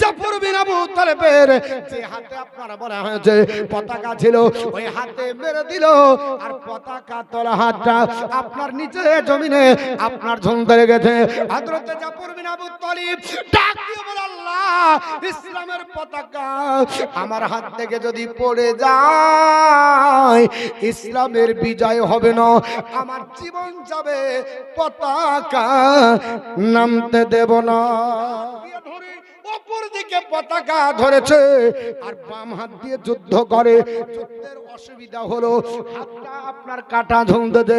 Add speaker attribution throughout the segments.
Speaker 1: জাফর বিন আবু তালেবের যে হাতে আপনারা বলা হয়েছে, পতাকা ছিল, ওই হাতে মেরে দিল। আর পতাকা তোলা হাতটা আপনার নিচে জমিনে, আপনার ঝুলতে লেগেছে হযরতে জাফর বিন আবু তালিব ডাক দিয়ে বলে, আল্লাহ, ইসলামের পতাকা আমার হাত থেকে যদি পড়ে যায়, ইসলামের বিজয় হবে না। আমার জীবন যাবে পতাকা নামতে দেব না। অপর দিকে পতাকা ধরেছে। আর বাম হাত দিয়ে যুদ্ধ করে। যুদ্ধের অসুবিধা হলো, হাতটা আপনার কাটা ঝুলতে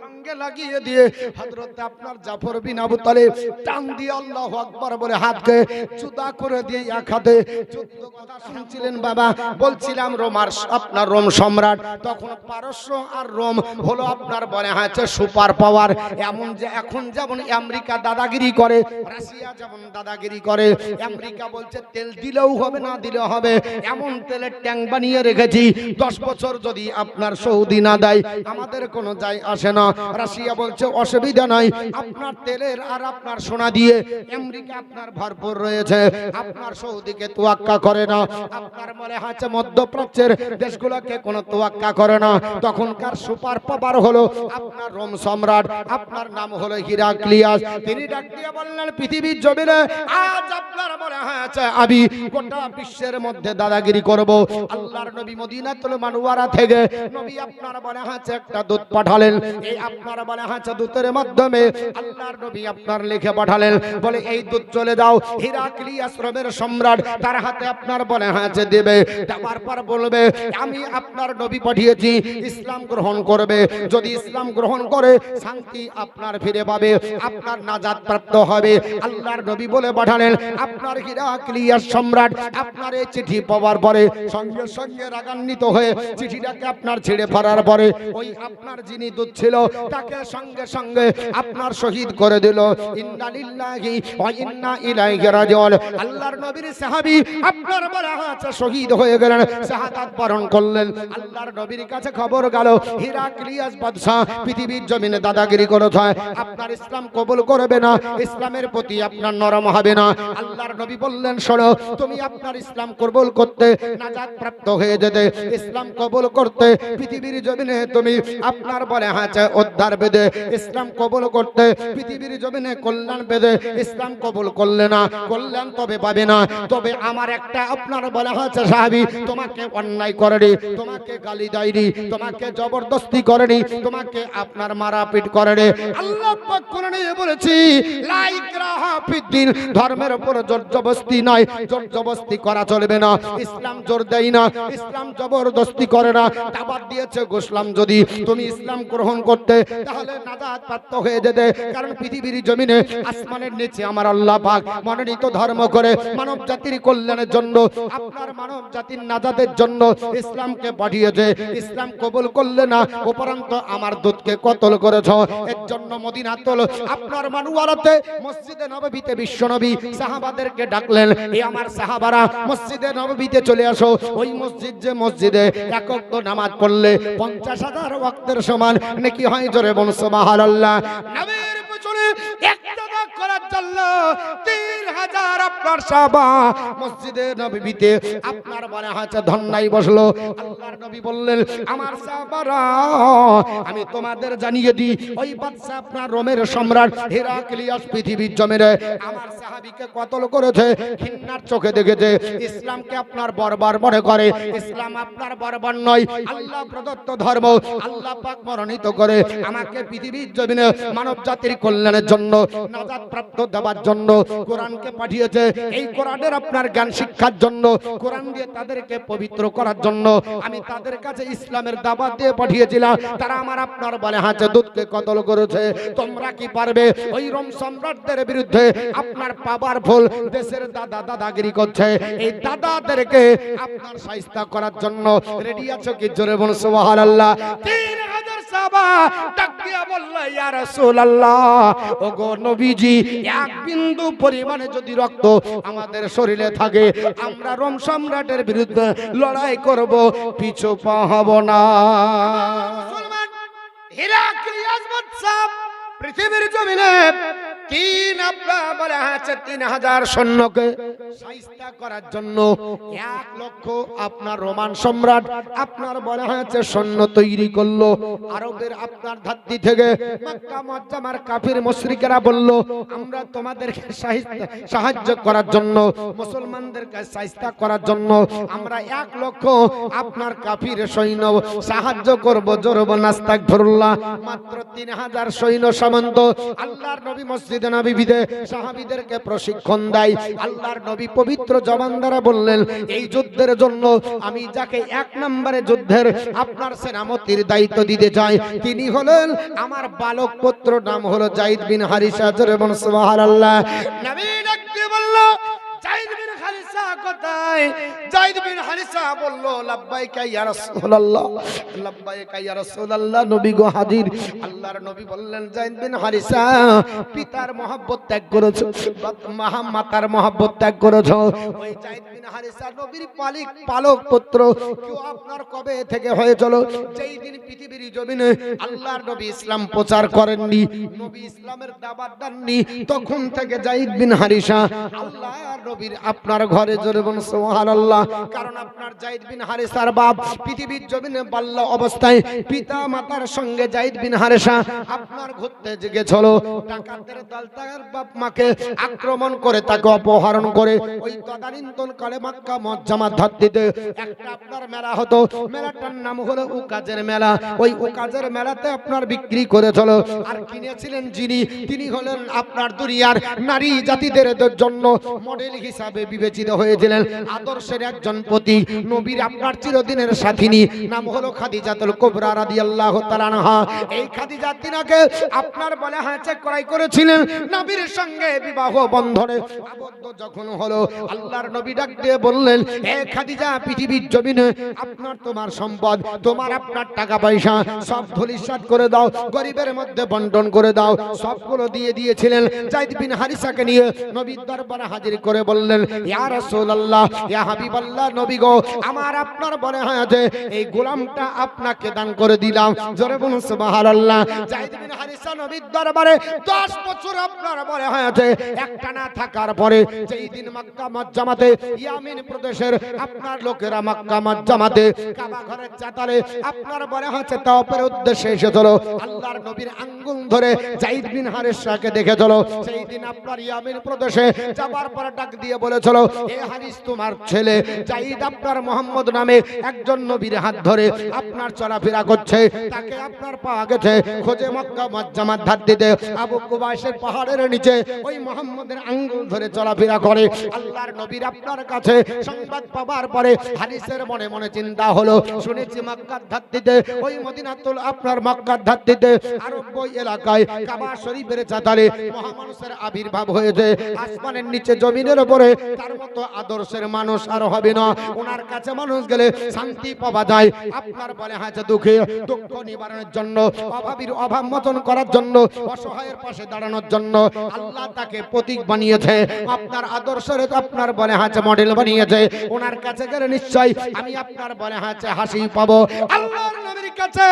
Speaker 1: সঙ্গে লাগিয়ে দিয়ে হযরত আপনার জাফর বিন আবু তালিব টান দিয়ে আল্লাহু আকবার বলে হাতকে জুদা করে দিয়ে এক হাতে যুদ্ধ কথা শুনছিলেন বাবা। বলছিলাম রোমার আপনার রোম সম্রাট। তখন পারস্য আর রোম হলো আপনার বলে হয়েছে সুপার পাওয়ার। এমন যে এখন যেমন আমেরিকা দাদাগিরি করে, রাশিয়া যেমন দাদাগিরি করে আমেরিকা বলছে, তেল দিলেও হবে, না দিলেও হবে। এমন তেলের ট্যাঙ্ক বানিয়ে রেখেছি, দশ বছর যদি আপনার সৌদি না দেয়, আমাদের কোনো যায় আসে না। রাশিয়া বলছে, অসুবিধা নাই, আপনার তেলের আর আপনার সোনা দিয়ে আমেরিকা আপনার ভরপুর রয়েছে। আপনার সৌদিকে তোয়াক্কা করে না, আপনার মনে হচ্ছে মধ্যপ্রাচ্যের দেশগুলোকে কোনো তোয়াক্কা করে না। তখনকার সুপার পাওয়ার হলো আপনার রোম সম্রাট, আপনার নাম হলো হিরাক্লিয়াস। তিনি ডাক দিয়ে বললেন, পৃথিবীর জমিনে আজ আপনার মনে হয়েছে, আমি গোটা বিশ্বের মধ্যে দাদাগিরি করব। আল্লাহর নবী মদিনাতুল মানওয়ারা থেকে নবী আপনার মনে হয়েছে, একটা দূত পাঠালেন। এই আপনার মনে হয়েছে দূতের মাধ্যমে আল্লাহর নবী আপনার লিখে পাঠালেন। বলে, এই দূত চলে যাও। হিরাক্লিয়াস রোমের সম্রাট তার হাতে আপনার মনে হয়েছে দেবে। দেওয়ার পর বলবে, আমি আপনার নবী পাঠিয়েছি, ইসলাম গ্রহণ করবে। যদি ইসলাম গ্রহণ করে, শান্তি আপনার ফিরে পাবে, আপনার নাজাত প্রাপ্ত হবে। আল্লাহর নবী বলে পাঠালেন আপনার হিরাক্লিয়াস সম্রাট আপনার এই চিঠি পাওয়ার পরে সঙ্গে সঙ্গে রাগান্বিত হয়ে চিঠিটাকে আপনার ছেড়ে পরে ওই আপনার যিনি দূত ছিল, তাকে সঙ্গে সঙ্গে আপনার শহীদ করে দিল। ইন্না লিল্লাহি ওয়া ইন্না ইলাইহি রাজিউন। আল্লাহর নবীর সাহাবী আপনার বলা শহীদ হয়ে গেলেন, শাহাদাত বরণ করলেন। আল্লাহর নবীর কাছে খবর গেল, হিরাক্লিয়াস বাদশা পৃথিবীর জমিনে দাদাগিরি করেছে। আপনার ইসলাম কবুল করবে না, ইসলামের প্রতি আপনার নরম হবে না। আল্লাহর নবী বললেন, শোনো, তুমি আপনার ইসলাম কবুল করতে নাজাত প্রাপ্ত হয়ে যেতে, ইসলাম কবুল করতে পৃথিবীর জমিনে তুমি আপনার বলে হাঁচে উদ্ধার বেদে ইসলাম কবুল করতে পৃথিবীর জমিনে কল্যাণ বেদে ইসলাম কবুল করলে না, কল্যাণ তবে পাবে না। তবে আমার একটা আপনার বলে হয়েছে, সাহাবি, তোমাকে অন্যায় করেনি, তোমাকে গালি দেয়নি, তোমাকে জবরদস্তি করেনি, তোমাকে আপনার মারাপিট করেনি। আল্লাহ বলেছি লাইক রাহা ধর্মের উপর জোর জবরদস্তি নয় জোর জবরদস্তি করা চলবে না। ইসলাম জোর দেয় না, ইসলাম জবরদস্তি করে না। দাবাত দিয়েছে গোসলাম যদি তুমি ইসলাম গ্রহণ করতে, তাহলে নাজাত প্রাপ্ত হয়ে যেতে। কারণ পৃথিবীর জমিনে আসমানের নিচে আমার আল্লাহ পাক মনোনীত ধর্ম করে মানব জাতির কল্যাণের জন্য, আপনার মানব জাতির নাজাতের জন্য ইসলামকে পাঠিয়েছে। ইসলাম কবুল করলে না, উপরন্ত আমার দুধকে কতল করেছ। এর জন্য মদিনাতল আপনার মানুয়ারাতে মসজিদে নববীতে বিশ্বনবী সাহাবাদেরকে ডাকলেন, এ আমার সাহাবারা, মসজিদে নববীতে চলে আসো। ওই মসজিদ যে মসজিদে একক নামাজ পড়লে পঞ্চাশ হাজার ওয়াক্তের সমান, নাকি হয় জোরে বংশ মাহাল্লাহ নবীর ইক্তেদা করার জন্য তিন হাজার আপনার সাহাবা মসজিদে নবীতে আপনার মনে হচ্ছে ধন্যাই বসল। আল্লাহর নবী বললেন, আমার সাহাবারা আমি তোমাদের জানিয়ে দিই, ওই বাদশা আপনার রোমের সম্রাট হেরাক্লিয়াস পৃথিবীর জমিনে আমার সাহাবীকে কতল করেছে, ঘৃণার চোখে দেখেছে। ইসলামকে আপনার বরবার মনে করে। ইসলাম আপনার বরবার নয়, আল্লাহ প্রদত্ত ধর্ম। আল্লাহ পাক মনোনীত করে আমাকে পৃথিবীর জমিনে মানব জাতির কল্যাণের জন্য নাজাত প্রাপ্ত দেওয়ার জন্য কোরআনকে পাঠিয়েছে। এই কোরআনের আপনার জ্ঞান শিক্ষার জন্য, কোরআন দিয়ে তাদেরকে পবিত্র করার জন্য আমি তাদের কাছে ইসলামের দাবাত দিয়ে পাঠিয়েছিলাম। তারা আমার আপনার বলে হাতে দুধকে কতল করেছে। তোমরা কি পারবে? ওই রোম সম্রাটদের বিরুদ্ধে আপনার পাবার ফুল দেশের দাদা দাদাগিরি করছে। এই দাদাদেরকে আপনার সাহিস্তা করার জন্য রেডি আছো কি? জোরে বল সুবহানাল্লাহ। সাহাবা বলল, ইয়া রাসূলুল্লাহ, ওগো নবীজি, এক বিন্দু পরিমাণে যদি রক্ত আমাদের শরীরে থাকে, আমরা রোম সম্রাটের বিরুদ্ধে লড়াই করব, পিছু পা হব না। মুসলমান, হিরাক্লিয়াস পৃথিবীর জমিনে তিন বলে আছে তিন হাজার সৈন্যকে করার জন্য। এক লক্ষ আপনার রোমান সম্রাট আপনার বলা হয়েছে সৈন্য তৈরি করল। আরবের আপনার ধাত্রী থেকে মক্কা কাফির মুশরিকেরা বলল, আমরা তোমাদেরকে সাহায্য করার জন্য, মুসলমানদেরকে সাইস্তা করার জন্য আমরা এক লক্ষ আপনার কাফির সৈন্য সাহায্য করব। জোরব নাস্তাক ভরুল্লাহ মাত্র তিন হাজার সৈন্য সামন্ত আল্লাহর নবী মসজিদে সাহাবিদেরকে প্রশিক্ষণ দেয়। আল্লাহর নবী পবিত্র জবান দ্বারা বললেন, এই যুদ্ধের জন্য আমি যাকে এক নম্বরে যুদ্ধের আপনার সেনামতির দায়িত্ব দিতে চাই, তিনি হলেন আমার বালক পুত্র নাম হলো জাইদ বিন হারিসা। জোরে বল সুবহানাল্লাহ। নবী ডাকতে জাইদ পালিক পুত্র আপনার কবে থেকে হয়ে চলো? যেই দিন পৃথিবীর জমিনে আল্লাহর নবী ইসলাম প্রচার করেননি, নবী ইসলামের দেননি, তখন থেকে জাইদ বিন হারিসা আল্লাহর নবীর আপনার ঘরে জোরে বলুন, সুবহানাল্লাহ। কারণ আপনার বিন বাপ পৃথিবীর জমিনে বাল্য অবস্থায় পিতা মাতার সঙ্গে বিন আপনার ঘুরতে বাপ মাকে আক্রমণ করে তাকে অপহরণ করে ওই মক্কা মজ্জামা একটা আপনার মেলা হতো। মেলাটার নাম হলো উকাজের মেলা। ওই উকাজের মেলাতে আপনার বিক্রি করেছিল। আর কিনেছিলেন যিনি, তিনি হলেন আপনার দুনিয়ার নারী জাতিদের জন্য মডেল হিসাবে বিবেচিত হয়েছিলেন আদর্শের একজন প্রতি নবীর আপনার চিরদিনের সাথিনী, নাম হলো খাদিজাতুল কুবরা রাদিয়াল্লাহু তাআলা এই খাদিজা তিনাকে আপনার বলে হাঁচে ক্রয় করেছিলেন নবীর সঙ্গে বিবাহ বন্ধনে। আবদ্ধ যখন হলো, আল্লাহর নবী ডাক দিয়ে বললেন হে খাদিজা, পৃথিবীর জমিনে আপনার তোমার সম্পদ, তোমার আপনার টাকা পয়সা, সব ধলিসাৎ করে দাও, গরিবের মধ্যে বন্টন করে দাও, সবগুলো দিয়ে দিয়েছিলেন। জাইদ বিন হারিসাকে নিয়ে নবীর দরবারে হাজির করে বললেন, ইয়া রাসূলুল্লাহ ইয়া হাবিবাল্লাহ নবী গো আমার আপনার বলে হয়েছে এই গোলামটা আপনাকে দান করে দিলাম। জোরে বলুন সুবহানাল্লাহ। জাইদ বিন হারিসা নবীর দরবারে 10 বছর আপনার থাকার পরে যেই দিন মক্কা মজ্জামাতে ইয়ামিন প্রদেশের আপনার লোকেরা মক্কা মজ্জামাতে কাবা ঘরের চাতালে আপনার তাওপের উদ্দেশ্যে এসেছিল। আল্লাহর নবীর আঙ্গুল ধরে জাইদ বিন হারিসাকে দেখেছিল। সেই দিন আপনার ইয়ামিন প্রদেশে যাবার পরে ডাক দিয়ে বলেছিল এ হারিস তোমার ছেলে জাইদ আপনার মোহাম্মদ নামে একজন নবীর হাত ধরে আপনার চলাফেরা করছে। তাকে আপনার পাওয়া গেছে। খোঁজে মক্কা মজ্জামাত ধার দিতে আবু কুবাইশের পাহাড়ের নিচে ওই মোহাম্মদের আঙ্গুল ধরে চলাফেরা করে। আল্লাহর নবীর আপনার কাছে সংবাদ পাবার পরে হারিসের মনে মনে চিন্তা হলো। শুনেছি মক্কার ধার দিতে ওই মদিনাতুল আপনার মক্কার ধার দিতে আরব এলাকায় কাবা শরীফের চাতালে মহামানুষের আবির্ভাব হয়েছে। আসমানের নিচে জমিনের উপরে তার মতো আদর্শের মানুষ আর হবে না। ওনার কাছে মানুষ গেলে শান্তি পাওয়া যায়। আপনার বলে হয়েছে দুঃখে, দুঃখ নিবারণের জন্য, অভাবীর অভাব মোচন করার জন্য, অসহায়ের পাশে দাঁড়ানোর জন্য আল্লাহ তাকে প্রতীক বানিয়েছে। আপনার আদর্শের, আপনার বলে হাঁচে মডেল বানিয়েছে। ওনার কাছে গেলে নিশ্চয় আমি আপনার বলে হাঁচে হাসি পাবো। আল্লাহর নবীর কাছে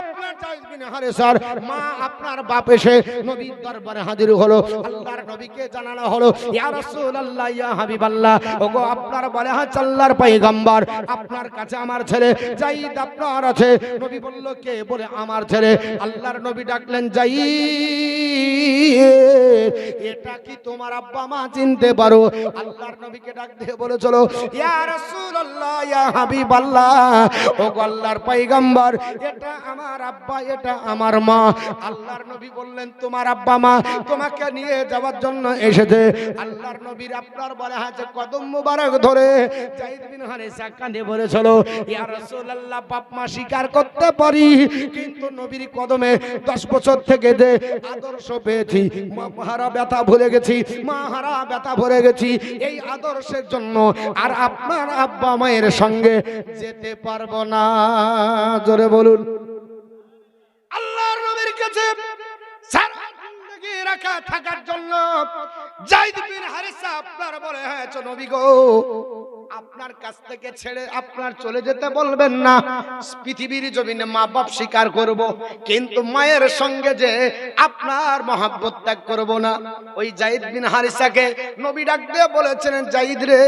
Speaker 1: আপনার জায়েদ বিন হারেসার মা, আপনার বাপ এসে নবীর দরবারে হাজির হলো। আল্লাহর নবীকে জানানো হলো, ইয়া রাসূলুল্লাহ, ইয়া হাবিবাল্লাহ। ওগো, আপনার বলে হাঁচ আল্লাহর পয়গম্বর, আপনার কাছে আমার ছেলে জাইদ আপনার আছে। নবী বলল, কে বলে আমার ছেলে? আল্লাহর নবী ডাকলেন, জাইদ। এটা কি তোমার আব্বা মা চিনতে পারো? আল্লাহর নবীকে ডাক দিয়ে বলে, চলো। ইয়া রাসূলুল্লাহ, ইয়া হাবিবাল্লাহ। ওগো, আল্লাহর পয়গম্বর, এটা আমার আব্বা, এটা আমার মা। আল্লাহর নবী বললেন, তোমার আব্বা মা তোমাকে নিয়ে যাওয়ার জন্য এসেছে। আল্লাহর নবীর আপনার বলে আছে কদম মুবারক ধরে। জাইদ বিন হারিসা কাঁদে বলেছিল, ইয়া রাসূলুল্লাহ, বাপ মা স্বীকার করতে পারি, কিন্তু নবীর কদমে 10 বছর থেকে যে আদর্শ পেয়েছি মাহারা ব্যথা ভুলে গেছি মাহারা ব্যথা ভরে গেছি, এই আদর্শের জন্য আর আপনার আব্বা মায়ের সঙ্গে যেতে পারব না। জোরে বলুন। আল্লাহর নবীর কাছে রাখা থাকার জন্য জাইদ বিন হারিসা আপনার বলে হ্যাঁ নবী গো, আপনার কাছ থেকে ছেড়ে আপনার চলে যেতে বলবেন না। পৃথিবীর জমিনে মা বাপ স্বীকার করব, কিন্তু মায়ের সঙ্গে যে আপনার মহাব্বত ত্যাগ করব না। ওই জাইদ বিন হারিসাকে নবী ডাক দিয়ে বলেছেন জাইদ রে,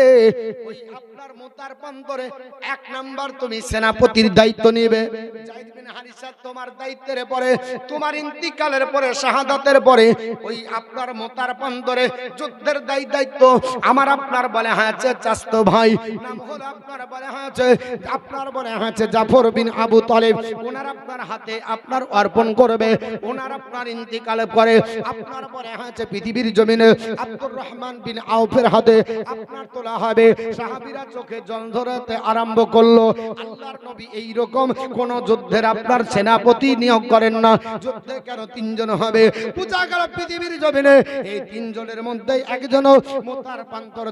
Speaker 1: ওই আপনার মোতার প্রান্তরে এক নাম্বার তুমি সেনাপতির দায়িত্ব নিবে। জাইদ বিন হারিসা তোমার দায়িত্বের পরে, তোমার ইন্তিকালের পরে, শাহাদাতের পরে ওই আপনার মোতার প্রান্তরে যুদ্ধের দায়ী দায়িত্ব। আমার আপনার বলে হয়েছে চাস্ত ভাই। আপনার বলে হয়েছে, আপনার বলে হয়েছে জাফর বিন আবু তালেব। ওনার আপনার হাতে আপনার অর্পণ করবে। ওনার আপনার ইন্তিকালের পরে আপনার বলে হয়েছে পৃথিবীর জমিনে আব্দুর রহমান বিন আউফের হাতে আপনার তোলা হবে। সাহাবিরা চোখে জল ধরাতে আরম্ভ করল। আল্লাহর নবী এই রকম কোন যুদ্ধের আপনার সেনাপতি নিয়োগ করেন না। যুদ্ধে কেন তিনজন হবে? পূজা গেল পৃথিবীর জমিনে এই তিনজনের মধ্যে একজন মোতার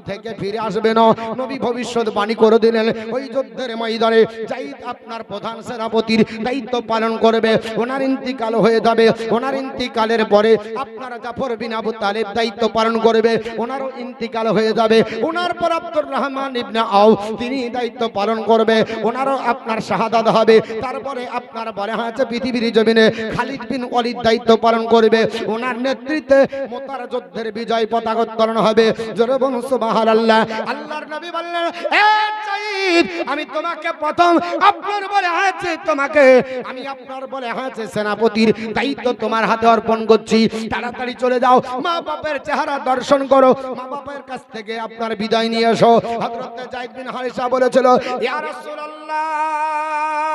Speaker 1: থেকে ফিরে আসবে না। নবী ভবিষ্যৎ বাণী করে দিলেন, ওই যুদ্ধের ময়দানে জাইদ আপনার প্রধান সেনাপতির দায়িত্ব পালন করবে, ওনার ইন্তিকাল হয়ে যাবে, ওনার ইন্তিকালের পরে আপনার জাফর বিন আবু তালেব দায়িত্ব পালন করবে, ওনারও ইন্তিকাল হয়ে যাবে। ওনার পর আব্দুর রহমান ইবনে আউ তিনি দায়িত্ব পালন করবে, ওনারও আপনার শাহাদাত হবে। তারপরে আপনার বলে হয়েছে পৃথিবীর জমিনে খালিদ বিন ওয়ালিদ দায়িত্ব পালন করবে, ওনার নেতৃত্বে মোতার যুদ্ধের বিজয় পতাকা উত্তোলন হবে। জোরে বলুন, সুবহানাল্লাহ। আল্লাহর নবী বললেন আমি তোমাকে প্রথম আপনার বলে হয়েছে তোমাকে আমি আপনার বলে হয়েছে সেনাপতির দায়িত্ব তোমার হাতে অর্পণ করছি। তাড়াতাড়ি চলে যাও, মা বাপের চেহারা দর্শন করো। মা বাপের কাছ থেকে আপনার বিদায় নিয়ে এসো। হযরত জায়েদ বিন হারিসা বলেছিল, ইয়া রাসূলুল্লাহ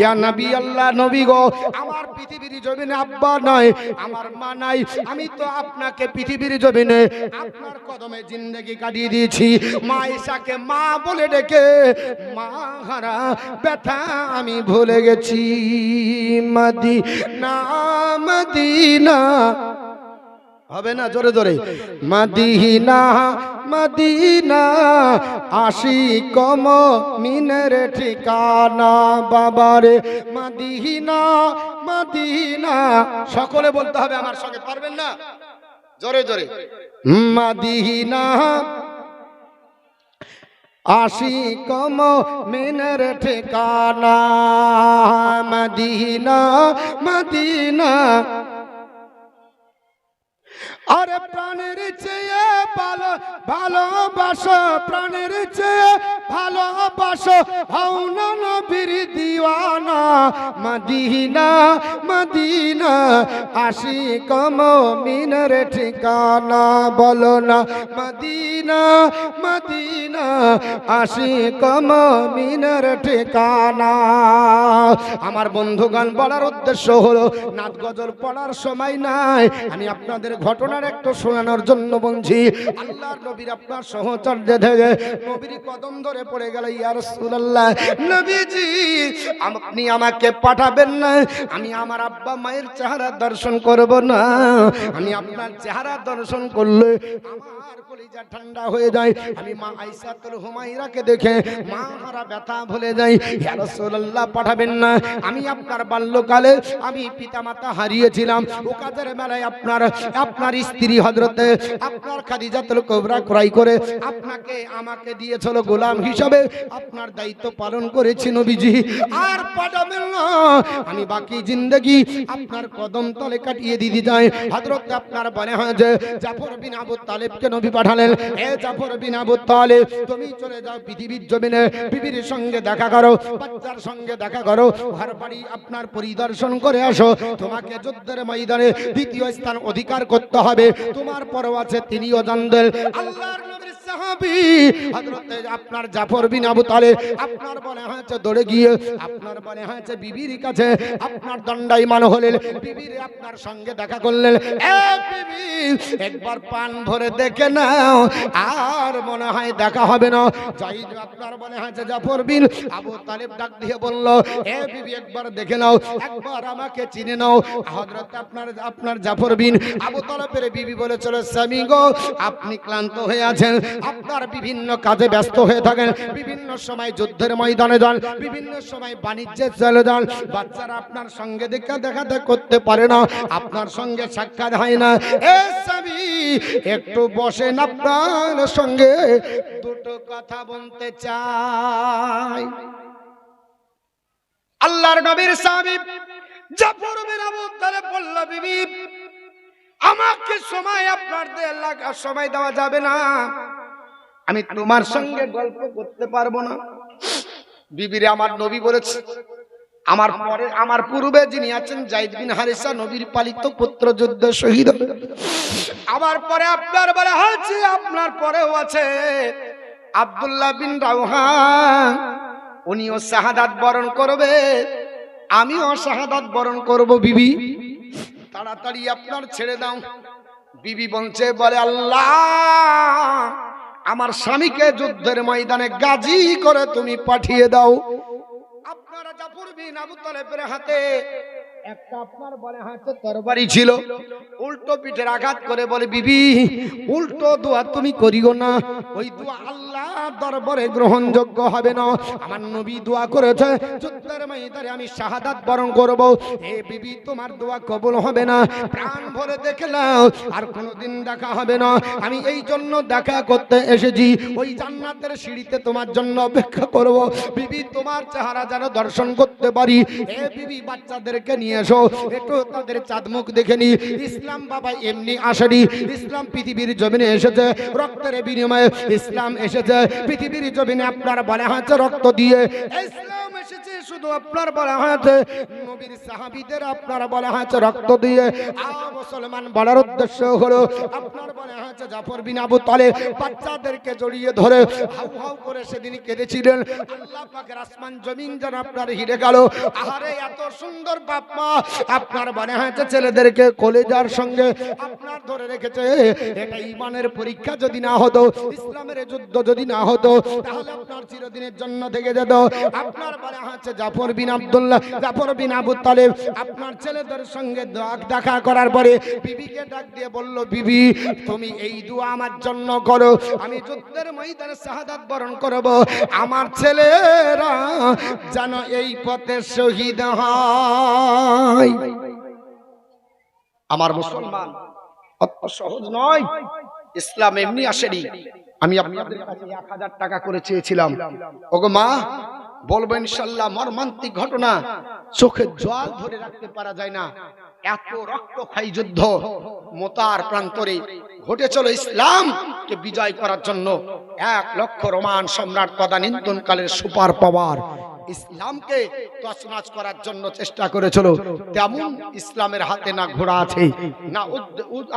Speaker 1: ইয়া নবী আল্লাহ, নবী গো, আমার পৃথিবীর জমিনে আব্বা নয় আমার মা নাই, আমি তো আপনাকে পৃথিবীর জমিনে আপনার কদমে জিন্দগি কাটিয়ে দিয়েছি। মা ঈশাকে মা বলে ডেকে, মা হারা ব্যথা আমি ভুলে গেছি। মদিনা মদিনা হবে না জোরে জোরে। মদিনা মদিনা আশি কম মিনের ঠিকানা বাবারে। মদিনা মদিনা, সকলে বলতে হবে আমার সঙ্গে, পারবেন না? জোরে জোরে। মদিনা আশি কম মিনের ঠিকানা। মদিনা মদিনা আরে প্রাণের চেয়ে ভালো ভালোবাসো প্রাণের চেয়ে ভালোবাসো, হও না নবীর দিওয়ানা। মদিনা মদিনা আসি কম মিনের ঠিকানা বলো না। মদিনা মদিনা আসি কম মিনের ঠিকানা। আমার বন্ধুগণ, বলার উদ্দেশ্য হলো নাথ গজল পড়ার সময় নাই। আমি আপনাদের ঘটনার একটু শোনানোর জন্য বলছি, আল্লাহর নবীর আপনার সহচর্য থেকে নবীর কদম ধরে পড়ে গেল, ইয়া রাসূলুল্লাহ, নবীজি, আপনি আমাকে পাঠাবেন না, আমি আমার আব্বা মায়ের চেহারা দর্শন করব না, আমি আপনার চেহারা দর্শন করলে আমার কলিজা ঠান্ডা হয়ে যায়। আমি মা আইসাতুল হুমাইরাকে দেখে মা হারা ব্যথা ভুলে যাই ইয়া রাসূলুল্লাহ, পাঠাবেন না। আমি আপনার বাল্যকালে আমি পিতামাতা হারিয়েছিলাম। বেলায় আপনার আপনার স্ত্রী হজরতে আপনার খাদিজাতুল কোবরা ক্রয় করে আপনাকে, আমাকে দিয়েছিল গোলাম হিসাবে। আপনার দায়িত্ব পালন করেছি নবীজি। আর পাঠাবেন না। আমি বাকি জিন্দগি আপনার কদম তলে কাটিয়ে দিদি যায় হজরত আপনার বলে হয় যে, জাফর বিন আবু তালেবকে নবী পাঠালেন, এ জাফর বিন আবু তালেব, তুমি চলে যাও পৃথিবীর জমিনে বিবির সঙ্গে দেখা করো, বাচ্চার সঙ্গে দেখা করো, ঘর বাড়ি আপনার পরিদর্শন করে আসো, তোমাকে যুদ্ধের ময়দানে দ্বিতীয় স্থান অধিকার করতে হবে, তোমার পরও আছে তিনিও জানবেন আল্লাহর নবীর আপনার জাফর বিন আবু তালেব, আপনার বলে হয়েছে দৌড়ে গিয়ে, আপনার বলে হয়েছে বিবির কাছে, আপনার দণ্ডাই মান হলেন, বিবির আপনার সঙ্গে দেখা করলেন। একবার পান ভরে দেখে নাও, আর মনে হয় দেখা হবে না। যাই আপনার বলে হয়েছে জাফর বিন আবু তালেব ডাক দিয়ে বলল, এ বিবি, একবার দেখে নাও, একবার আমাকে চিনে নাও। হযরত আপনার আপনার জাফর বিন আবু তালেবের বিবি বলেছিল স্বামী গো, আপনি ক্লান্ত হয়ে আছেন আপনার বিভিন্ন কাজে ব্যস্ত হয়ে থাকেন। বিভিন্ন সময় যুদ্ধের ময়দানে যান, বিভিন্ন সময় বাণিজ্যে চলে যান। বাচ্চারা আপনার সঙ্গে দেখা দেখাতে করতে পারে না, আপনার সঙ্গে সাক্ষাৎ হয় না। এ স্বামী, একটু বসেন আপনার সঙ্গে। দুটো কথা বলতে চাই। আল্লাহর নবীর সাহাবী জাফর আবু তালেব বলল, বিবি, আমাকে সময় আপনার দেড় লাখ সময় দেওয়া যাবে না। আমি তোমার সঙ্গে গল্প করতে পারব না। বিবিরে আমার নবী বলেছে আমার পরে আমার পূর্বে যিনি আছেন জাইদ বিন হারিসা নবীর পালিত পুত্র যুদ্ধ শহীদ আমার পরে আপনার বলে হয়েছে আপনার পরেও আছে। আব্দুল্লাহ বিন রাউহা উনিও শাহাদাত বরণ করবে। আমিও শাহাদাত বরণ করব বিবি। তাড়াতাড়ি আপনার ছেড়ে দাও। বিবি বলছে বলে আল্লাহ আমার স্বামীকে যুদ্ধের ময়দানে গাজী করে তুমি পাঠিয়ে দাও। আপনারা যা বিন আবু হাতে একটা আপনার বলে হাতে তরবারি ছিল। উল্টো পিঠের আঘাত করে বলে, বিবি, উল্টো দোয়া তুমি করিও না। ওই দোয়া আল্লাহ দরবারে গ্রহণযোগ্য হবে না। আমার নবী দোয়া করেছে, যুদ্ধের ময়দানে আমি শাহাদাত বরণ করব। এ বিবি, তোমার দোয়া কবুল হবে না। প্রাণ ভরে দেখলাম আর কোনোদিন দেখা হবে না। আমি এই জন্য দেখা করতে এসেছি। ওই জান্নাতের সিঁড়িতে তোমার জন্য অপেক্ষা করব। বিবি, তোমার চেহারা যেন দর্শন করতে পারি। এ বিবি, বাচ্চাদেরকে নিয়ে এসো। একটু তাদের চাঁদ মুখ দেখে নি। ইসলাম বাবা এমনি আসেনি। ইসলাম পৃথিবীর জমিনে এসেছে, রক্তের বিনিময়ে ইসলাম এসেছে। পৃথিবীর জমিনে আপনার বলা হয়েছে রক্ত দিয়ে শুধু আপনার বলা হয়েছে, নবীর সাহাবীদের আপনার বলা হয়েছে রক্ত দিয়ে। মুসলমান বলার উদ্দেশ্য হলো, আপনার বলা হয়েছে জাফর বিন আবু তলে বাচ্চাদেরকে জড়িয়ে ধরে হাউ হাউ করে সেদিন কেঁদেছিলেন। আল্লাহ পাকের আসমান জমিন যেন আপনার হিরে গেল। আহারে, এত সুন্দর বাপ মা, আপনার মনে হয়েছে ছেলেদেরকে কলেজার সঙ্গে আপনার ধরে রেখেছে। এটা ইমানের পরীক্ষা যদি না হতো, ইসলামের যুদ্ধ যদি না হতো, তাহলে আপনার চিরদিনের জন্য থেকে যেত। আপনার মনে হচ্ছে জাফর বিন আব্দুল্লাহ। জাফর বিন আবু তালেব আপনার ছেলেদের সঙ্গে দেখা করার পরে বিবিকে ডাক দিয়ে বলল, বিবি, তুমি এই দোয়া আমার জন্য করো। আমি যুদ্ধের ময়দানে শাহাদাত বরণ করব। আমার ছেলেরা যেন এই পথে শহীদ হয়। আমার মুসলমান, অত সহজ নয়। ইসলাম এমনি আসেনি। আমি আপনাদের কাছে এক হাজার টাকা করে চেয়েছিলাম। ওগো মা বলব ইনশাল্লাহ মর্মান্তিক ঘটনা। চোখে জল ধরে রাখতে পারা যায় না। এত রক্ত খাই যুদ্ধ, মোতার প্রান্তরে ঘটে চলো ইসলামকে বিজয় করার জন্য। এক লক্ষ রোমান সম্রাট তদানীন্তনকালের সুপার পাওয়ার ইসলামকে তছনছ করার জন্য চেষ্টা করেছিল। তেমন ইসলামের হাতে না ঘোড়া আছে, না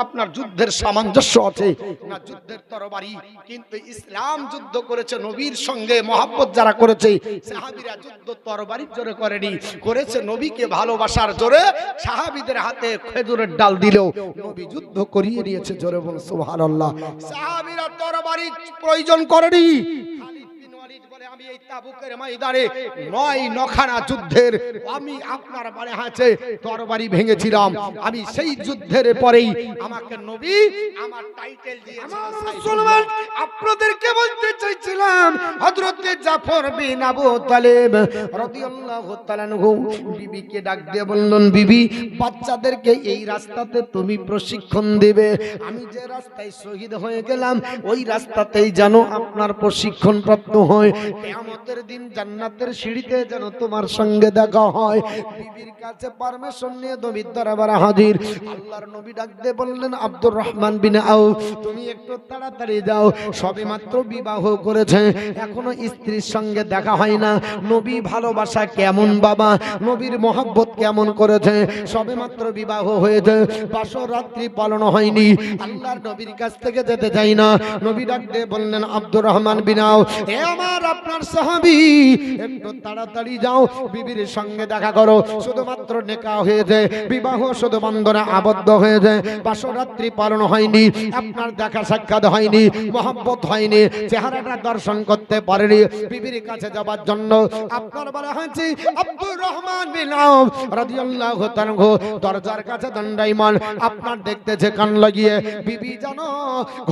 Speaker 1: আপনার যুদ্ধের সামঞ্জস্য আছে, না যুদ্ধের তরবারি। কিন্তু ইসলাম যুদ্ধ করেছে, নবীর সঙ্গে মহাব্বত যারা করেছে, সাহাবীরা যুদ্ধ তরবারির জোরে করেনি, করেছে নবীকে ভালোবাসার জোরে, সাহাবীদের হাতে খেজুরের ডাল দিলেও নবী যুদ্ধ করিয়ে দিয়েছে জোরে বল সুবহানাল্লাহ। সাহাবীরা তরবারি প্রয়োজন করেনি খালিদ বিন ওয়ালিদ বলে আমি এই তাবুকের ময়দানে নয় নখানা যুদ্ধের আমি আপনার মানে আছে তরবারি ভেঙেছিলাম। আমি সেই যুদ্ধের পরেই আমাকে নবী আমার টাইটেল দিয়েছে মুসলমান আপনাদেরকে বলতে চাইছিলাম হযরতে জাফর বিন আবু তালেব রাদিয়াল্লাহু তাআলা আনহু বিবিকে ডাক দিয়ে বললেন বিবি বাচ্চাদেরকে এই রাস্তাতে তুমি প্রশিক্ষণ দেবে। আমি যে রাস্তায় শহীদ হয়ে গেলাম ওই রাস্তাতেই যেন আপনার প্রশিক্ষণ প্রাপ্ত হয় কিয়ামতের দিন জান্নাতের সিঁড়িতে যেন তোমার সঙ্গে দেখা হয়। বিবির কাছে পারমিশন নিয়ে নবীর দরবারে হাজির। আল্লাহর নবী ডাক দিয়ে বললেন, আব্দুর রহমান বিন আউফ তুমি একটু তাড়াতাড়ি যাও। সবে মাত্র বিবাহ করেছে। এখনও স্ত্রীর সঙ্গে দেখা হয় না। নবী ভালোবাসা কেমন বাবা? নবীর মহব্বত কেমন করেছে? সবে মাত্র বিবাহ হয়েছে। বাসর রাত্রি পালন হয়নি। আল্লাহর নবীর কাছ থেকে যেতে চাই না। নবী ডাক দিয়ে বললেন, আব্দুর রহমান বিনাও এ আমার আপনার সাহাবি, একটু তাড়াতাড়ি যাও, বিবির সঙ্গে দেখা করো। শুধুমাত্র নেকা হয়েছে, বিবাহ শুধু বন্ধনে আবদ্ধ হয়েছে। বাসরাত্রি পালন হয়নি, আপনার দেখা সাক্ষাৎ হয়নি, মহব্বত হয়নি, চেহারাটা দর্শন করতে পারেনি। বিবির কাছে যাবার জন্য আপনার বলা হয়েছে, আব্দুর রহমান বিন আউফ রাদিয়াল্লাহু তাআলা দরজার কাছে দণ্ডায়মান। আপনার দেখতেছে কান লাগিয়ে, বিবি জানো,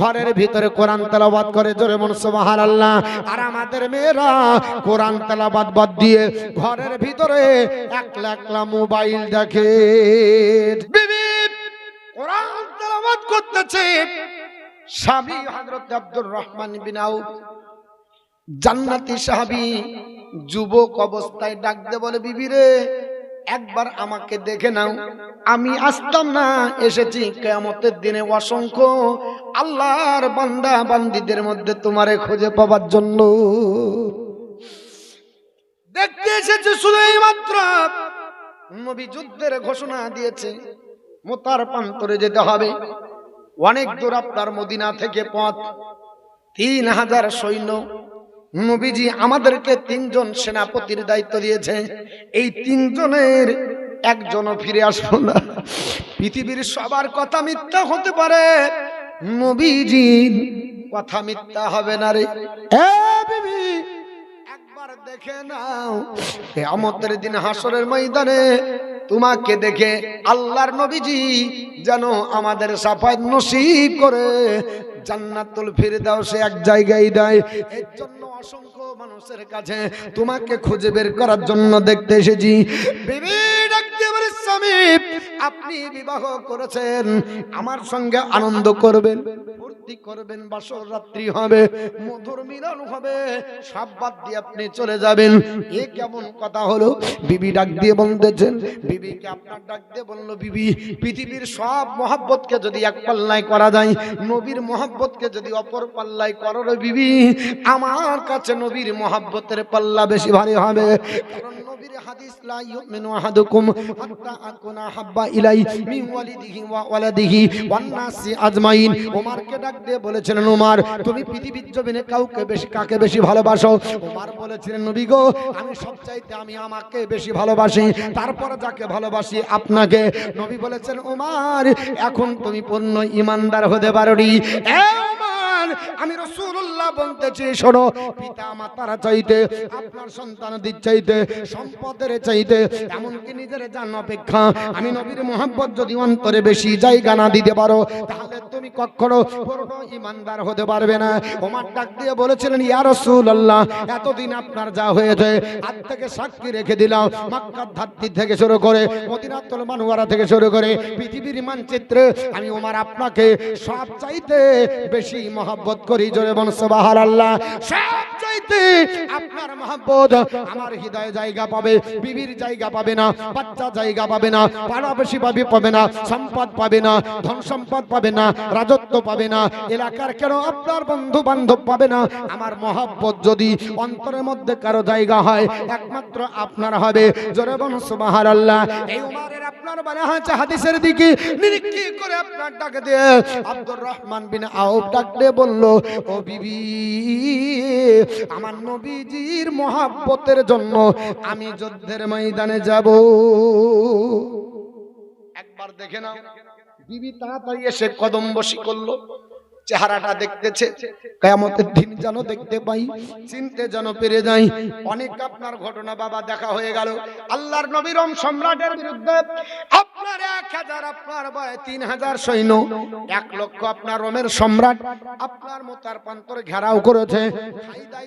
Speaker 1: ঘরের ভিতরে কোরআন তেলাওয়াত করে, জোরে মন সুবহানাল্লাহ। আর আমাদের মেয়েরা কোরআন তালাবাদ বাদ দিয়ে ঘরের ভিতরে একলা একলা মোবাইল দেখে। কোরআন তালাবাদ করতেছে। স্বামী আব্দুর রহমান বিনাউ জান্নাতি সাহাবি যুবক অবস্থায় ডাক দে বলে বিবি রে একবার আমাকে দেখে নাও। আমি আসতাম না, এসেছি কেয়ামতের দিনে অসংখ্য আল্লাহর বান্দা বান্দিদের মধ্যে তোমারে খুঁজে পাবার জন্য। দেখতে এসেছে শুধু এই মাত্র। নবী যুদ্ধের ঘোষণা দিয়েছে, মোতার প্রান্তরে যেতে হবে। অনেক দূর আপনার মদিনা থেকে পথ। তিন হাজার সৈন্য নবীজি আমাদেরকে তিনজন সেনাপতির দায়িত্ব দিয়েছে। এই তিনজনের একজনও ফিরে আসব না। পৃথিবীর সবার কথা মিথ্যা হতে পারে। নবীজি, কথা মিথ্যা হবে না রে। একবার দেখে নাও। কেয়ামতের দিন হাসরের ময়দানে তোমাকে দেখে আল্লাহর নবীজি যেন আমাদের সাফায় নসিব করে। জান্নাতুল ফিরদাউসে এক জায়গায় দেয়। এর জন্য অসংখ্য মানুষের কাছে তোমাকে খুঁজে বের করার জন্য দেখতে এসেছি। বিবি ডাকতে স্বামী, আপনি বিবাহ করেছেন। আমার সঙ্গে আনন্দ করবেন, ফুর্তি করবেন, বাসর রাত্রি হবে, মধুর মিলন হবে, সব বাদ দিয়ে আপনি চলে যাবেন। এ কেমন কথা হলো? বিবি ডাক দিয়ে বলতেছেন, বিবিকে আপনার ডাক দিয়ে বলল, বিবি, পৃথিবীর সব মহাব্বতকে যদি এক পাল্লায় করা যায়, নবীর মহাব্বতকে যদি অপর পাল্লায় করো বিবি, আমার কাছে নবীর মহাব্বতের পাল্লা বেশি ভারী হবে। কারণ নবীর হাদিস, লা ইউমিনু আহাদুকুম হাত্তা আকুনা হাব্বা ইলাই মিন ওয়ালিদিহি ওয়া ওয়ালাদিহি ওয়ান নাসি আজমাইন। ওমরকে ডাক দিয়ে বলেছিলেন, ওমর, তুমি পৃথিবীর জমিনে কাউকে বেশি, কাকে বেশি ভালোবাসো? ওমর বলেছিলেন, নবী গো, আমি সবচাইতে, আমি আমাকে বেশি ভালোবাসি, তারপর যাকে ভালোবাসি আপনাকে। নবী বলেছেন, ওমর, এখন তুমি পূর্ণ ইমানদার হতে পারোনি। এ ওমর আমি রসুল্লাহ বলতেছি, শোনো পিতা মাতারা চাইতে, আপনার সন্তানদের চাইতে, সম্পদের চাইতে, এমনকি নিজের জান অপেক্ষা, আমি নবীর মোহাম্মত যদি অন্তরে বেশি জায়গা না দিতে পারো, তাহলে তুমি কখনো ইমানদার হতে পারবে না। ওমার ডাক দিয়ে বলেছিলেন, ইয়া রাসূলুল্লাহ, এতদিন আপনার যা হয়েছে, আজ থেকে সাক্ষী রেখে দিলাম, মক্কার ধাত্রী থেকে শুরু করে, মদিনাতুল মানওয়ারা থেকে শুরু করে, পৃথিবীর মানচিত্রে, আমি ওমার আপনাকে সব চাইতে বেশি মহব্বত করি জোরে বলছে বাহার সব চাইতে আপনার মহব্বত আমার হৃদয়ে জায়গা পাবে, বিবির জায়গা পাবে না বাচ্চা জায়গা পাবে না পাড়া বেশি পাবে পাবে না, সম্পদ পাবে না, ধন সম্পদ পাবে না, রাজত্ব পাবে না, এলাকার কেন আপনার বন্ধু বান্ধব পাবে না? আমার মহব্বত যদি অন্তরের মধ্যে কারও জায়গা হয়, একমাত্র আপনার হবে। জোরে বন সুবাহার আল্লাহ এই উমারের আপনার মানে হয়েছে হাদিসের দিকে, নিরীক্ষি করে আপনার ডাকে দিয়ে আব্দুর রহমান বিন আউফ ডাক দিয়ে বলল, ও বিবি আমার নবীজির মহাব্বতের জন্য আমি যুদ্ধের ময়দানে যাব। একবার দেখে নাও। বিবি তাড়াতাড়ি এসে কদম বসি করল। চেহারাটা দেখতেছে। কেয়ামতের দিন যেন দেখতে পাই, চিনতে যেন পেরে যাই। অনেক আপনার ঘটনা বাবা দেখা হয়ে গেল। আল্লাহর নবীরম সম্রাটের বিরুদ্ধে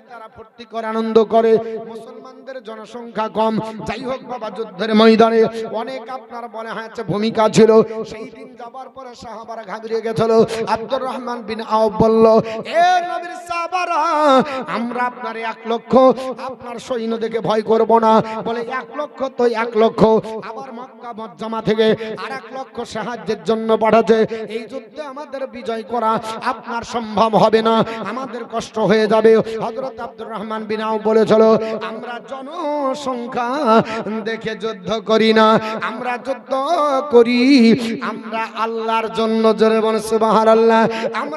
Speaker 1: তারা করে আনন্দ করে। মুসলমানদের জনসংখ্যা কম। যাই হোক বাবা, যুদ্ধের ময়দানে অনেক আপনার হয়েছে, ভূমিকা ছিল। সেই দিন যাবার পরে সাহাবারা ঘাবড়িয়ে গেছিল। আব্দুর রহমান বিন আউফ বলল, এ নবীর সাহাবারা, আমরা আপনার এক লক্ষ, আপনার সৈন্য দেখে ভয় করব না। বলে, এক লক্ষ তো এক লক্ষ, আবার মক্কা মজ্জামা থেকে আর এক লক্ষ সাহায্যের জন্য পাঠাচ্ছে। এই যুদ্ধে আমাদের বিজয় করা আপনার সম্ভব হবে না, আমাদের কষ্ট হয়ে যাবে। হযরত আব্দুর রহমান বিন আউফ বলেছিল, আমরা জনসংখ্যা দেখে যুদ্ধ করি না, আমরা যুদ্ধ করি, আমরা আল্লাহর জন্য জোরে বলে সুবহানাল্লাহ, আমরা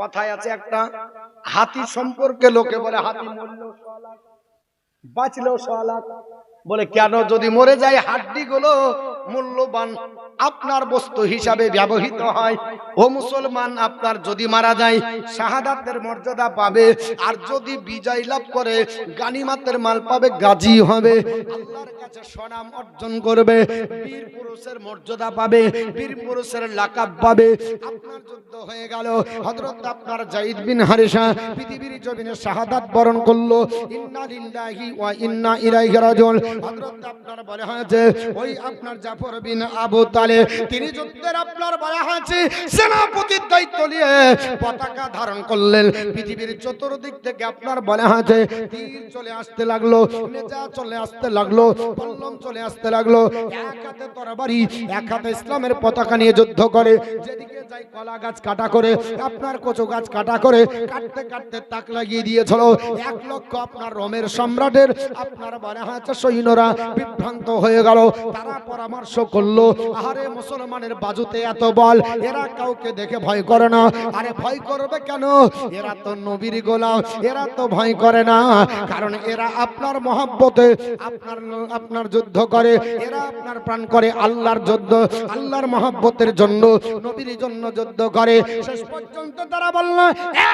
Speaker 1: কথায় আছে একটা, হাতি সম্পর্কে লোকে বলে, হাতি মরল বাঁচলো বলে, কেন? যদি মরে যায় হাড্ডি গুলো মূল্যবান আপনার বস্তু হিসাবে ব্যবহৃত হয়। ও মুসলমান, আপনার যদি মারা যায়, শাহাদাতের মর্যাদা পাবে। আর যদি বিজয় লাভ করে, গানিমাতের মাল পাবে, গাজী হবে। সনাম অর্জন করবে, বীর পুরুষের মর্যাদা পাবে, বীর পুরুষের লাকাব পাবে। আপনার যুদ্ধ হয়ে গেল। আপনার জাইদ বিন হারিসা পৃথিবীর শাহাদাত বরণ করল। ইন্না ইন্না ইলাইহি রাজিউন। আপনার বলা হয়েছে, ওই আপনার জাফর বিন আবু তালেব, তিনি যুদ্ধের আপনার বলা হয়েছে, সেনাপতির দায়িত্ব নিয়ে পতাকা ধারণ করলেন। পৃথিবীর চতুর্দিক থেকে আপনার বলা হয়েছে, তীর চলে আসতে লাগল, নেজা চলে আসতে লাগল, পল্লম চলে আসতে লাগল। এক হাতে তরবারি, এক হাতে ইসলামের পতাকা নিয়ে যুদ্ধ করে, যেদিকে যাই কলা গাছ কাটা করে, আপনার কচু গাছ কাটা করে, কাটতে কাটতে তাক লাগিয়ে দিয়েছিল। এক লক্ষ আপনার রোমের সম্রাটের আপনার বলা হয়েছে, সৈন্যরা বিভ্রান্ত হয়ে গেল, তারা পরামর্শ করল। আরে মুসলমানের বাজুতে এত বল, এরা কাউকে দেখে ভয় করে না। আরে ভয় করবে কেন? এরা তো নবীর গোলাম, এরা তো ভয় করে না। কারণ এরা আপনার মহব্বতে, আপনার আপনার যুদ্ধ করে, এরা আপনার প্রাণ করে আল্লাহর যুদ্ধ, আল্লাহর মহব্বতের জন্য, নবীর জন্য যুদ্ধ করে। শেষ পর্যন্ত তারা বলল,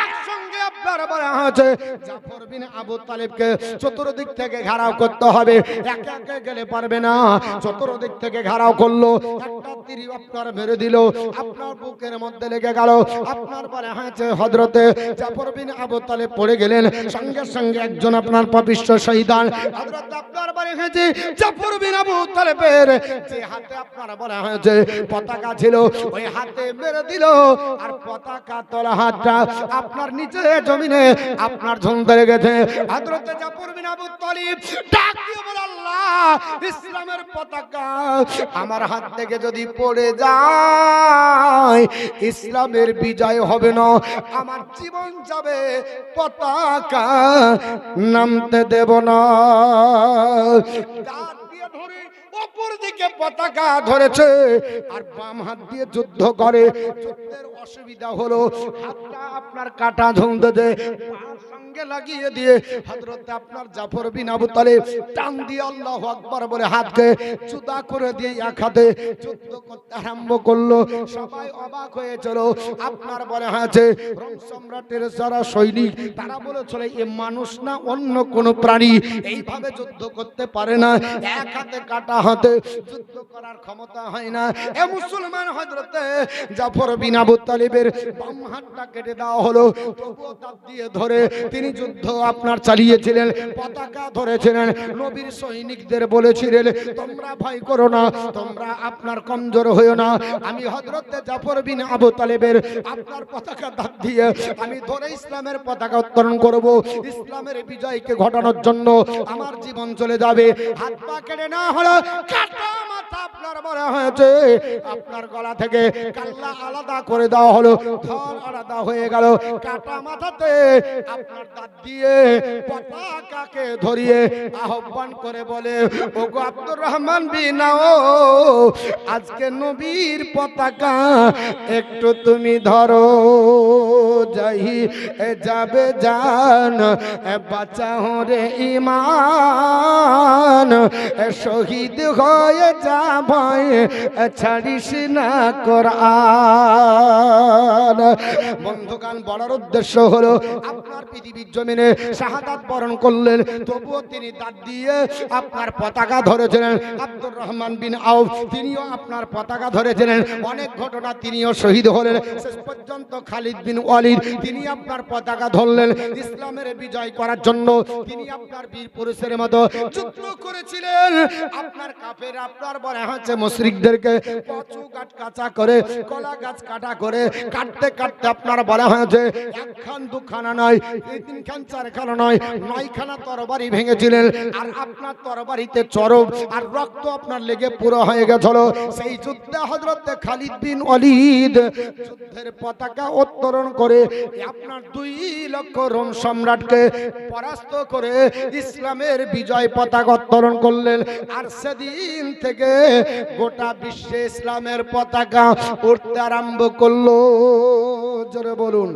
Speaker 1: একসঙ্গে আপনার বলা হয়েছে। জাফর বিন আবু তালিবকে চতুর্দিক থেকে ঘেরাও করতে হবে। একে একে গেলে পারবে না। চতুর্দিক থেকে ঘেরাও করল। একটা তীর আপনার মেরে দিল। আপনার বুকের মধ্যে লেগে গেল। আপনার বলে হয়েছে হজরতে জাফর আবু তালেব পড়ে গেলেন। সঙ্গে সঙ্গে একজন আপনার পাপিষ্ঠ শহীদান হজরত আপনার আবু তালেবের। যে হাতে আপনার বলা হয়েছে পতাকা ছিল, ওই হাতে মেরে দিল। আর পতাকা তোলা হাতটা আপনার নিচে জমিনে আপনার ঝুলতে লেগেছে। হজরতে আবু ডাক আল্লাহ, ইসলামের পতাকা আমার হাত থেকে যদি পড়ে যায়, ইসলামের বিজয় হবে না। আমার জীবন যাবে পতাকা নামতে দেব না। হাত যুদ্ধ আপনার জাফর টান দিয়ে আল্লাহু বলে হাতকে জুদা করে দিয়ে এক হাতে যুদ্ধ করতে আরম্ভ করল। সবাই অবাক হয়ে চলো। আপনার বলে রোম সম্রাটের যারা সৈনিক, তারা বলেছিল, এ মানুষ না অন্য কোন প্রাণী, এইভাবে যুদ্ধ করতে পারে না। এক হাতে কাটা হাতে যুদ্ধ করার ক্ষমতা হয় না। এ মুসলমান হজরতে জাফর তালিবের বাম হাতটা কেটে দেওয়া হলো। দিয়ে ধরে তিনি যুদ্ধ আপনার চালিয়েছিলেন, পতাকা ধরেছিলেন, নবীর সৈনিকদের বলেছিলেন, তোমরা ভয় করো না, তোমরা আপনার কমজোর হইও না। আমি হজরতে জাফর বিন আবু তালেবের আপনার পতাকা দাঁত দিয়ে আমি ধরে ইসলামের পতাকা উত্তোলন করব। ইসলামের বিজয়কে ঘটানোর জন্য আমার জীবন চলে যাবে। হাত পা কেটে না হলো কাটা মাথা আপনার বলা হয়েছে? আপনার গলা থেকে কাল্লা আলাদা করে দেওয়া হলো ধর আলাদা হয়ে গেল। কাটা মাথাতে আপনার দাঁত দিয়ে পতাকাকে ধরিয়ে আহ্বান করে বলে আব্দুর রহমান বিনাও আজকে নবীর পতাকা একটু তুমি ধরো, যাই যাবে জান বাঁচাও রে ইমান শহীদ হয়ে যা আপনার পতাকা ধরেছিলেন। আব্দুর রহমান বিন আউফ, তিনিও আপনার পতাকা ধরেছিলেন। অনেক ঘটনা তিনিও শহীদ হলেন। শেষ পর্যন্ত খালিদ বিন ওয়ালিদ, তিনি আপনার পতাকা ধরলেন ইসলামের বিজয় করার জন্য। তিনি আপনার বীর পুরুষের মতো যুদ্ধ করেছিলেন। আপনার কাফের, আপনার বলে হচ্ছে মুশরিকদেরকে কচু গাছ কাঁচা করে, কলা গাছ কাটা করে, কাটতে কাটতে আপনার বলা হয়েছে, একখান দুখানা নয় তিনখান চারখানা নয়, নয়খানা তরবারি ভেঙেছিলেন, আর আপনার তরবারিতে চরম আর রক্ত আপনার লেগে পুরো হয়ে গেছিল। সেই যুদ্ধে হজরত খালিদ বিন অলিদ যুদ্ধের পতাকা উত্তোলন করে আপনার দুই লক্ষ রোম সম্রাটকে পরাস্ত করে ইসলামের বিজয় পতাকা উত্তোলন করলেন। আর সেদিন থেকে গোটা বিশ্বে ইসলামের পতাকা উঠতে আরম্ভ করল। জোরে বলুন।